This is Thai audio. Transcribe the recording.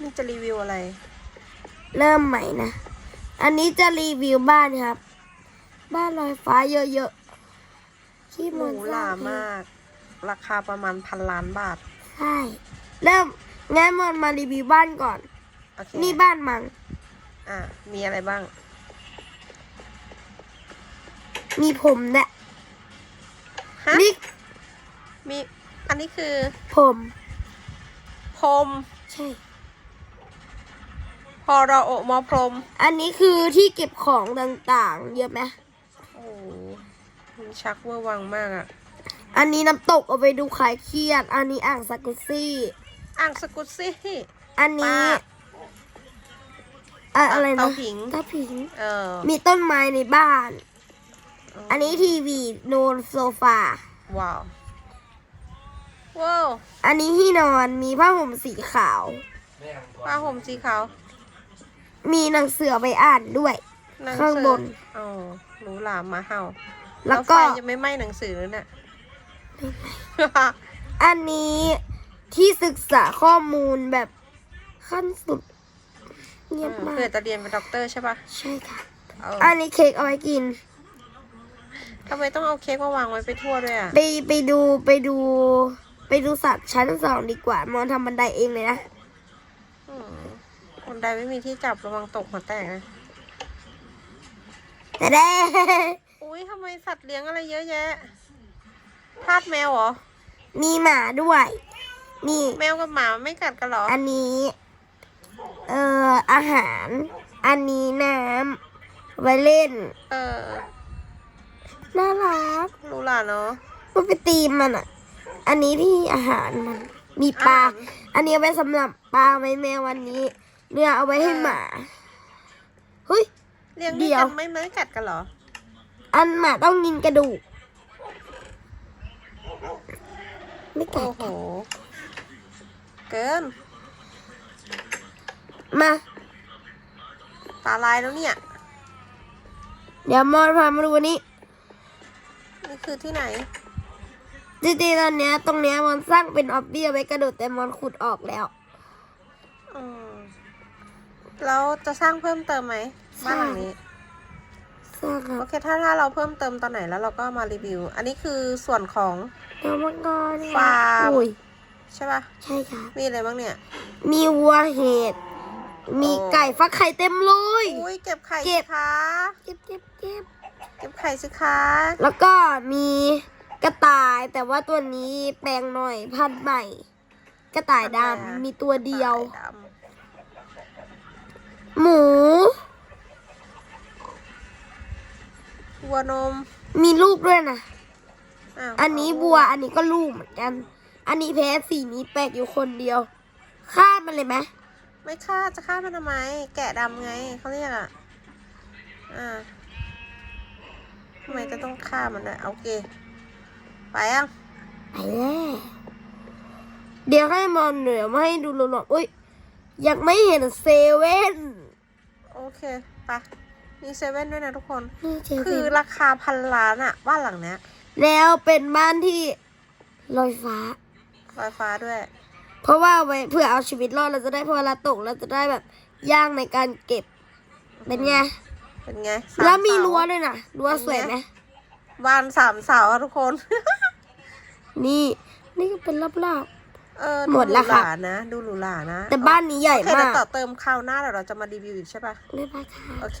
นี่จะรีวิวอะไร เริ่มใหม่นะ อันนี้จะรีวิวบ้านครับ บ้านลอยฟ้าเยอะๆที่หมัรูนหรามาก ราคาประมาณพันล้านบาท ใช่ เริ่มงั้นมันมารีวิวบ้านก่อน โอเคนี่บ้านมังอะ มีอะไรบ้าง มีผมเนี่ยฮะ นี่มี อันนี้คือผม พรม ใช่ พอรอโอะมอพรม อันนี้คือที่เก็บของต่างๆ เยอะไหมโอ้โหมันชักเวอร์วังมากอะอันนี้น้ำตกเอาไปดูคลายเครียด อันนี้อ่างซากุซี่ อ่างสกุตซี่ อันนี้ป้าอะอะไรนะเตาผิงเตาผิง เออ มีต้นไม้ในบ้าน อันนี้ทีวีโนนโซฟา ว้าวว้าวอันนี้ที่นอนมีผ้าห่มสีขาวผ้าห่มสีขาว มีหนังสือไปอ่านด้วย หนัข้างบน อ๋อหรูหรามาเห่าแล้วก็ ไฟจะไม่ไหม้หนังสือแล้วเนี่ยอันนี้ที่ศึกษาข้อมูลแบบขั้นสุด เงียบมาเพื่อกจะเรียนเป็นด็อกเตอร์ใช่ปะใช่ค่ะ เอออันนี้เค้กเอาไว้กิน ทำไมต้องเอาเค้กมาวางไว้ไปทั่วด้วยอะ ไปไปดูไปดู ไปดูสัตว์ชั้นสองดีกว่ามอนทำบันไดเองเลยนะอืม คนใดไม่มีที่จับระวังตกหัวแตกนะแต่ได้อุ้ยทำไมสัตว์เลี้ยงอะไรเยอะแยะ ทาสแมวเหรอ มีหมาด้วยนี่แมวกับหมาไม่กัดกันเหรอ อันนี้ เอ่อ อาหาร อันนี้น้ำไว้เล่น เออ น่ารักหรูหราเนาะมันไปตีมมันอะ อันนี้ที่อาหารมัน มีปลาอาหารอันนี้เอาไว้สำหรับปลาไว้แมววันนี้ เนื้อเอาไว้ให้หมาเฮ้ย เลี้ยงเดี๋ด้วยยวกันไม่ไม่กัดกันเหรอ อันหมาต้องกินกระดูก ไม่กัโอ้ดโห เกิน มา ตาลายแล้วเนี่ย เดี๋ยวมอนพามาดูวันนี้นี่คือที่ไหน จริงๆตอนเนี้ย ตรงเนี้ยมอนสร้างเป็นออบบี้เอาไว้กระโดดแต่มอนขุดออกแล้ว อืม แล้วจะสร้างเพิ่มเติมไหมสร้างบ้านหลังนี้สร้างครัโอบเคถ้าถ้าเราเพิ่มเติมตอนไหนแล้วเราก็มารีวิว อันนี้คือส่วนของเดี๋ยวมังกรฟาร์ม อุ้ยใช่ปะใช่ค่ะมีอะไรบ้างเนี่ย มีวัวเห็ด มีโอ้ไก่ฟักไข่เต็มเลย อุ้ยเก็บไข่เก็สิบ คะเก็บเก็บเก็บเก็บไข่สิคะแล้วก็มีกระต่ายแต่ว่าตัวนี้แปลงหน่อยพันธุ์ใหม่ กระต่ายดำมีตัวเดียว ไข่ด หมูำวัวนม มีลูกด้วยนะาวอันนี้บัว อันนี้ก็ลูกเหมือนกัน อันนี้แพ้สีนี้แปลกอยู่คนเดียวฆ่ามันเลยไหมไม่ฆ่าจะฆ่ามันทำไม แกะดำไงเขาเรียกอะ อ่าทำไมจะต้องฆ่ามันด้วยโอเค ไปยังไปแล้วเดี๋ยวให้มอนเหนือมาให้ดูหลอนๆอุ้ยยังไม่เห็นเซเว่น โอเคไปมีเซเว่นด้วยนะทุกคนนี่เซคืเว่อนราคาพันล้านอะบ้านหลังเนี้ย แล้วเป็นบ้านที่ลอยฟ้าลอยฟ้าด้วย เพราะว่าไว้เพื่อเอาชีวิตรอดเราจะได้พอเวลาตกเราจะได้แบบย่างในการเก็บ เป็นไง เป็นไงสาแล้วมีเสารั้วด้วยนะรั้วสวยไหมบ้านสามเสาอะทุกคน นี่ นี่ก็เป็นรอบ เออหมดแล้วค่ะ หรูหรานะ ดูหรูหรานะๆแต่บ้านนี้ใหญ่โอเคเดี๋มายกวต่อเติมคราวหน้าเดี๋ยวเราจะมารีวิวอีกใช่ปะได้ปะคะ โอเค